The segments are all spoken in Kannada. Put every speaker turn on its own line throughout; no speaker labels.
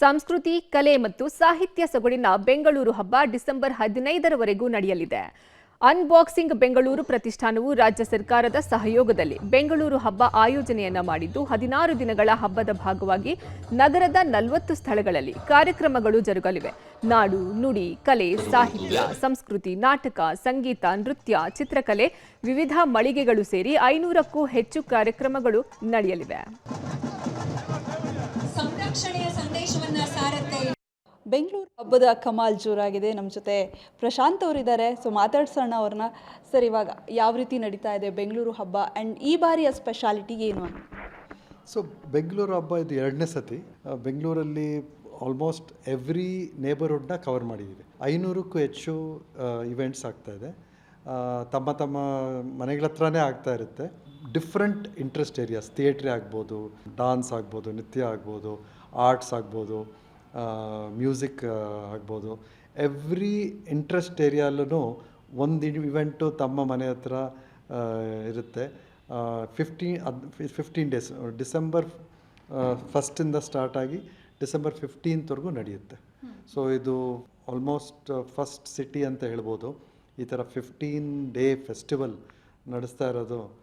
ಸಂಸ್ಕೃತಿ, ಕಲೆ ಮತ್ತು ಸಾಹಿತ್ಯ ಸೊಗಡಿನ ಬೆಂಗಳೂರು ಹಬ್ಬ ಡಿಸೆಂಬರ್ ಹದಿನೈದರವರೆಗೂ ನಡೆಯಲಿದೆ. ಅನ್ಬಾಕ್ಸಿಂಗ್ ಬೆಂಗಳೂರು ಪ್ರತಿಷ್ಠಾನವು ರಾಜ್ಯ ಸರ್ಕಾರದ ಸಹಯೋಗದಲ್ಲಿ ಬೆಂಗಳೂರು ಹಬ್ಬ ಆಯೋಜನೆಯನ್ನ ಮಾಡಿದ್ದು, ಹದಿನಾರು ದಿನಗಳ ಹಬ್ಬದ ಭಾಗವಾಗಿ ನಗರದ ನಲವತ್ತು ಸ್ಥಳಗಳಲ್ಲಿ ಕಾರ್ಯಕ್ರಮಗಳು ಜರುಗಲಿವೆ. ನಾಡು, ನುಡಿ, ಕಲೆ, ಸಾಹಿತ್ಯ, ಸಂಸ್ಕೃತಿ, ನಾಟಕ, ಸಂಗೀತ, ನೃತ್ಯ, ಚಿತ್ರಕಲೆ, ವಿವಿಧ ಮಳಿಗೆಗಳು ಸೇರಿ ಐನೂರಕ್ಕೂ ಹೆಚ್ಚು ಕಾರ್ಯಕ್ರಮಗಳು ನಡೆಯಲಿವೆ.
ಸಂರಕ್ಷಣೆಯ ಸಂದೇಶವನ್ನ ಸಾರತ್ತೆ.
ಬೆಂಗಳೂರು ಹಬ್ಬದ ಕಮಾಲ್ ಜೋರಾಗಿದೆ. ನಮ್ಮ ಜೊತೆ ಪ್ರಶಾಂತ್ ಅವರಿದ್ದಾರೆ. ಸೊ ಮಾತಾಡ್ಸೋಣ ಅವ್ರನ್ನ. ಸರ್ ಇವಾಗ ಯಾವ ರೀತಿ ನಡೀತಾ ಇದೆ ಬೆಂಗಳೂರು ಹಬ್ಬ ಆ್ಯಂಡ್ ಈ ಬಾರಿಯ ಸ್ಪೆಷಾಲಿಟಿ ಏನು ಅಂತ?
ಸೊ ಬೆಂಗಳೂರು ಹಬ್ಬ ಇದು ಎರಡನೇ ಸತಿ. ಆ, ಬೆಂಗಳೂರಲ್ಲಿ ಆಲ್ಮೋಸ್ಟ್ ಎವ್ರಿ ನೇಬರ್ಹುಡ್ನ ಕವರ್ ಮಾಡಿದ್ದೀವಿ. ಐನೂರಕ್ಕೂ ಹೆಚ್ಚು ಇವೆಂಟ್ಸ್ ಆಗ್ತಾ ಇದೆ. ತಮ್ಮ ತಮ್ಮ ಮನೆಗಳ ಹತ್ರನೇ ಆಗ್ತಾ ಇರುತ್ತೆ. ಡಿಫ್ರೆಂಟ್ ಇಂಟ್ರೆಸ್ಟ್ ಏರಿಯಾಸ್ ಥಿಯೇಟ್ರಿ ಆಗ್ಬೋದು ಡಾನ್ಸ್ ಆಗ್ಬೋದು ನೃತ್ಯ ಆಗ್ಬೋದು ಆರ್ಟ್ಸ್ ಆಗ್ಬೋದು ಮ್ಯೂಸಿಕ್ ಆಗ್ಬೋದು. ಎವ್ರಿ ಇಂಟ್ರೆಸ್ಟ್ ಏರಿಯಲ್ಲೂ ಒಂದು ಇವೆಂಟು ತಮ್ಮ ಮನೆ ಹತ್ರ ಇರುತ್ತೆ. ಫಿಫ್ಟೀನ್ ಅದು ಫಿಫ್ಟೀನ್ ಡೇಸ್ ಡಿಸೆಂಬರ್ ಫಸ್ಟಿಂದ ಸ್ಟಾರ್ಟ್ ಆಗಿ ಡಿಸೆಂಬರ್ ಫಿಫ್ಟೀನ್ತ್ವರೆಗೂ ನಡೆಯುತ್ತೆ. ಸೊ ಇದು ಆಲ್ಮೋಸ್ಟ್ ಫಸ್ಟ್ ಸಿಟಿ ಅಂತ ಹೇಳ್ಬೋದು. ಈ ಥರ ಫಿಫ್ಟೀನ್ ಡೇ ಫೆಸ್ಟಿವಲ್ ನಡೆಸ್ತಾ ಇರೋದು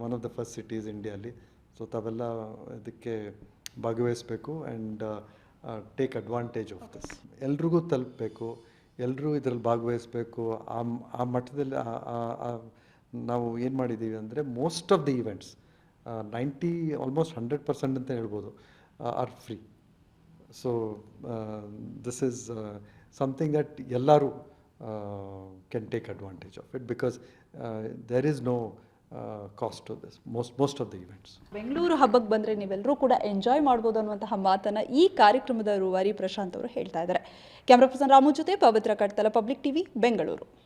one of the first cities ಇಂಡಿಯಲ್ಲಿ so ತಾವೆಲ್ಲ ಇದಕ್ಕೆ ಭಾಗವಹಿಸಬೇಕು and take advantage of this ಎಲ್ರಿಗೂ ತಲುಪಬೇಕು ಎಲ್ಲರೂ ಇದರಲ್ಲಿ ಭಾಗವಹಿಸಬೇಕು. ಆ ಆ ಮಟ್ಟದಲ್ಲಿ ನಾವು ಏನು ಮಾಡಿದ್ದೀವಿ ಅಂದರೆ most of the events ninety almost hundred percent ಅಂತ ಹೇಳ್ಬೋದು are free so this is something that ಎಲ್ಲರೂ can take advantage of it because there is no cost to this. Most most of the events
Bengaluru ಹಬ್ಬಕ್ಕೆ ಬಂದರೆ ನೀವೆಲ್ಲರೂ ಕೂಡ ಎಂಜಾಯ್ ಮಾಡ್ಬೋದು ಅನ್ನುವಂತಹ ಮಾತನ್ನು ಈ ಕಾರ್ಯಕ್ರಮದ ರೂವಾರಿ ಪ್ರಶಾಂತ್ ಅವರು ಹೇಳ್ತಾ ಇದ್ದಾರೆ. ಕ್ಯಾಮ್ರಾ ಪರ್ಸನ್ ರಾಮು ಜೊತೆ ಪವಿತ್ರ ಕಟ್ತಲ ಪಬ್ಲಿಕ್ ಟಿವಿ ಬೆಂಗಳೂರು